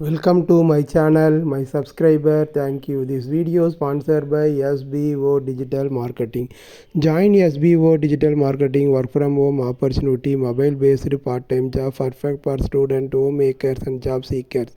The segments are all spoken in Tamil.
Welcome to my channel, my subscriber. Thank you. This video sponsored by SBO Digital Marketing. Join SBO Digital Marketing work from home opportunity, mobile based part time job perfect for student, homemakers, and job seekers.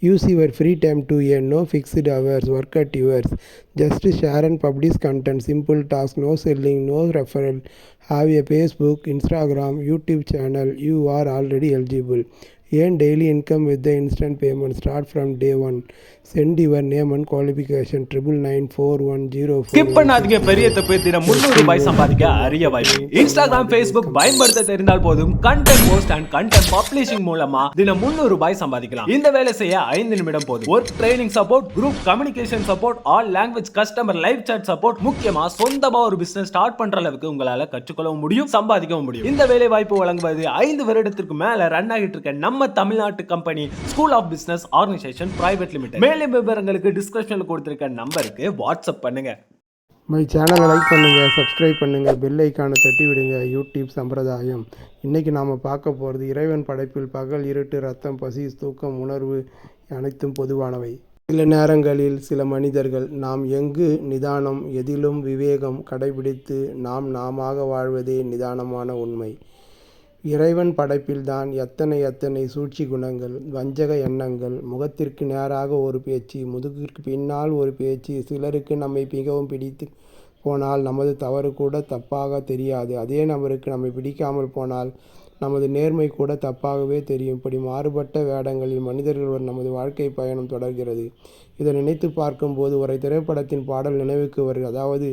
Use your free time to earn no fixed hours, work at yours. Just share and publish content, simple task, no selling, no referral. Have a Facebook, Instagram, YouTube channel. You are already eligible. Earn daily income with the instant payment. Start from day one. Send your name and qualification triple nine four one zero. Skip பண்ணாதீங்க பெரிய தப்பு தினம் முன்னூறு ரூபாய் சம்பாதிக்க அரிய வாய்ப்பு இன்ஸ்டாகிராம் Facebook பயன்படுத்த தெரிந்தால் போதும் content post and content publishing மூலமா தினம் முன்னூறு ரூபாய் சம்பாதிக்கலாம் இந்த வேலை செய்ய ஐந்து நிமிடம் போதும் work training support group communication support all language customer live chat support முக்கியமா சொந்தமா ஒரு பிசினஸ் ஸ்டார்ட் பண்ற அளவுக்கு உங்களால கற்றுக்கொள்ளவும் முடியும் சம்பாதிக்கவும் முடியும் இந்த வேலை வாய்ப்பு வழங்குவது ஐந்து வருடத்திற்கு மேல ரன் ஆகிட்டு இருக்க நம்ம நம்ம தமிழ்நாட்டு company school of business organisation private limited மேலும் விவரங்களுக்கு டிஸ்கிரிப்ஷனில் கொடுத்துருக்க நம்பருக்கு வாட்ஸ்அப் பண்ணுங்க. மை சேனலை லைக் பண்ணுங்கள் சப்ஸ்கிரைப் பண்ணுங்கள் பெல் ஐக்கானை தட்டி விடுங்க யூடியூப் சம்பிரதாயம். இன்றைக்கி நாம் பார்க்க போகிறது இறைவன் படைப்பில் பகல் இருட்டு ரத்தம் பசி தூக்கம் உணர்வு அனைத்தும் பொதுவானவை. சில நேரங்களில் சில மனிதர்கள் நாம் எங்கு நிதானம் எதிலும் விவேகம் கடைபிடித்து நாம் நாமாக வாழ்வதே நிதானமான உண்மை. இறைவன் படைப்பில்தான் எத்தனை எத்தனை சூழ்ச்சி குணங்கள் வஞ்சக எண்ணங்கள் முகத்திற்கு நேராக ஒரு பேச்சு முதுகிற்கு பின்னால் ஒரு பேச்சு சிலருக்கு நம்மை மிகவும் பிடித்து போனால் நமது தவறு கூட தப்பாக தெரியாது. அதே நபருக்கு நம்மை பிடிக்காமல் போனால் நமது நேர்மை கூட தப்பாகவே தெரியும். இப்படி மாறுபட்ட வேடங்களில் மனிதர்களுடன் நமது வாழ்க்கை பயணம் தொடர்கிறது. இதை நினைத்து பார்க்கும்போது ஒரு திரைப்படத்தின் பாடல் நினைவுக்கு வருகிறது. அதாவது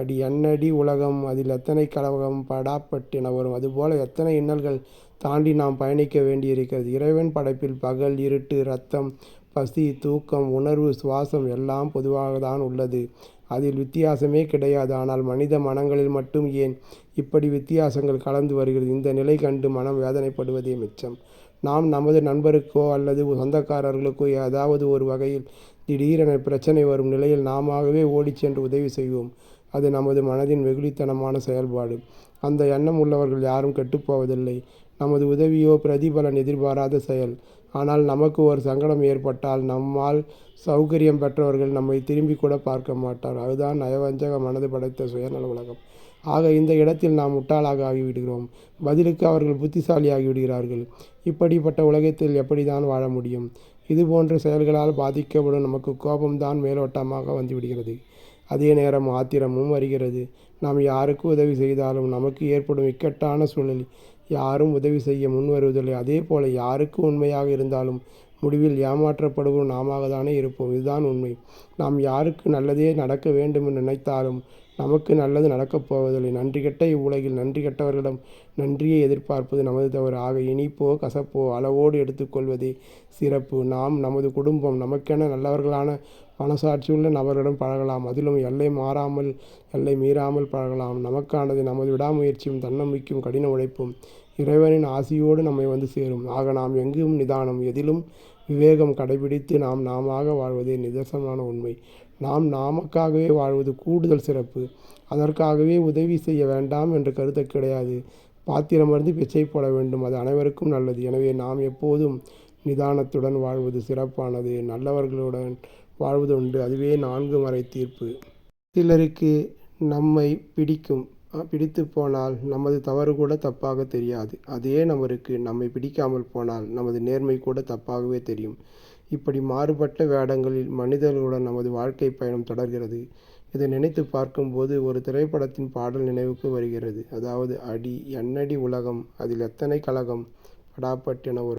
அடி என்னடி உலகம் அதில் எத்தனை கலவகம் படாப்பட்டின வரும் அதுபோல எத்தனை இன்னல்கள் தாண்டி நாம் பயணிக்க வேண்டியிருக்கிறது? இறைவன் படைப்பில் பகல் இருட்டு ரத்தம் பசி தூக்கம் உணர்வு சுவாசம் எல்லாம் பொதுவாக தான் உள்ளது. அதில் வித்தியாசமே கிடையாது. ஆனால் மனித மனங்களில் மட்டும் ஏன் இப்படி வித்தியாசங்கள் கலந்து வருகிறது? இந்த நிலை கண்டு மனம் வேதனைப்படுவதே மிச்சம். நாம் நமது நண்பருக்கோ அல்லது சொந்தக்காரர்களுக்கோ ஏதாவது ஒரு வகையில் திடீரென பிரச்சனை வரும் நிலையில் நாமவே ஓடிச் சென்று உதவி செய்வோம். அது நமது மனதின் வெகுளித்தனமான செயல்பாடு. அந்த எண்ணம் உள்ளவர்கள் யாரும் கெட்டுப்போவதில்லை. நமது உதவியோ பிரதிபலன் எதிர்பாராத செயல். ஆனால் நமக்கு ஒரு சங்கடம் ஏற்பட்டால் நம்மால் சௌகரியம் பெற்றவர்கள் நம்மை திரும்பி கூட பார்க்க மாட்டார். அதுதான் நயவஞ்சக மனது படைத்த சுயநல உலகம். ஆக இந்த இடத்தில் நாம் முட்டாளாக ஆகிவிடுகிறோம். பதிலுக்கு அவர்கள் புத்திசாலியாகி விடுகிறார்கள் இப்படிப்பட்ட உலகத்தில் எப்படிதான் வாழ முடியும்? இதுபோன்ற செயல்களால் பாதிக்கப்படும் நமக்கு கோபம்தான் மேலோட்டமாக வந்துவிடுகிறது அதே நேரம் ஆத்திரமும் வருகிறது. நாம் யாருக்கு உதவி செய்தாலும் நமக்கு ஏற்படும் இக்கட்டான சூழலில் யாரும் உதவி செய்ய முன் வருவதில்லை அதே போல யாருக்கு உண்மையாக இருந்தாலும் முடிவில் ஏமாற்றப்படுவோம் நாம தானே இருப்போம். இதுதான் உண்மை. நாம் யாருக்கு நல்லதே நடக்க வேண்டும் என்று நினைத்தாலும் நமக்கு நல்லது நடக்கப் போவதில்லை. நன்றி கெட்ட இவ்வுலகில் நன்றி கெட்டவர்களிடம் நன்றியை எதிர்பார்ப்பது நமது தவறு. ஆக இனிப்போ கசப்போ அளவோடு எடுத்துக்கொள்வதே சிறப்பு. நாம் நமது குடும்பம் நமக்கென நல்லவர்களான மனசாட்சியுள்ள நபர்களிடம் பழகலாம். அதிலும் எல்லை மாறாமல் எல்லை மீறாமல் பழகலாம். நமக்கானது நமது விடாமுயற்சியும் தன்னம்பிக்கையும் கடின உழைப்பும் இறைவனின் ஆசியோடு நம்மை வந்து சேரும். ஆக நாம் எங்கும் நிதானம் எதிலும் விவேகம் கடைபிடித்து நாம் நாமாக வாழ்வதே நிதர்சனமான உண்மை. நாம் நாமக்காகவே வாழ்வது கூடுதல் சிறப்பு. அதற்காகவே உதவி செய்ய வேண்டாம் என்ற கருத்து கிடையாது. பாத்திரமருந்து பிச்சை போட வேண்டும். அது அனைவருக்கும் நல்லது. எனவே நாம் எப்போதும் நிதானத்துடன் வாழ்வது சிறப்பானது. நல்லவர்களுடன் வாழ்வது உண்டு அதுவே நான்கு மறை தீர்ப்பு. சிலருக்கு நம்மை பிடிக்கும் பிடித்து போனால் நமது தவறு கூட தப்பாக தெரியாது. அதே நபருக்கு நம்மை பிடிக்காமல் போனால் நமது நேர்மை கூட தப்பாகவே தெரியும். இப்படி மாறுபட்ட வேடங்களில் மனிதர்களுடன் நமது வாழ்க்கை பயணம் தொடர்கிறது. இதை நினைத்து பார்க்கும்போது ஒரு திரைப்படத்தின் பாடல் நினைவுக்கு வருகிறது. அதாவது அடி என்னடி உலகம் அதில் எத்தனை கலகம் படாப்பட்டின ஒரு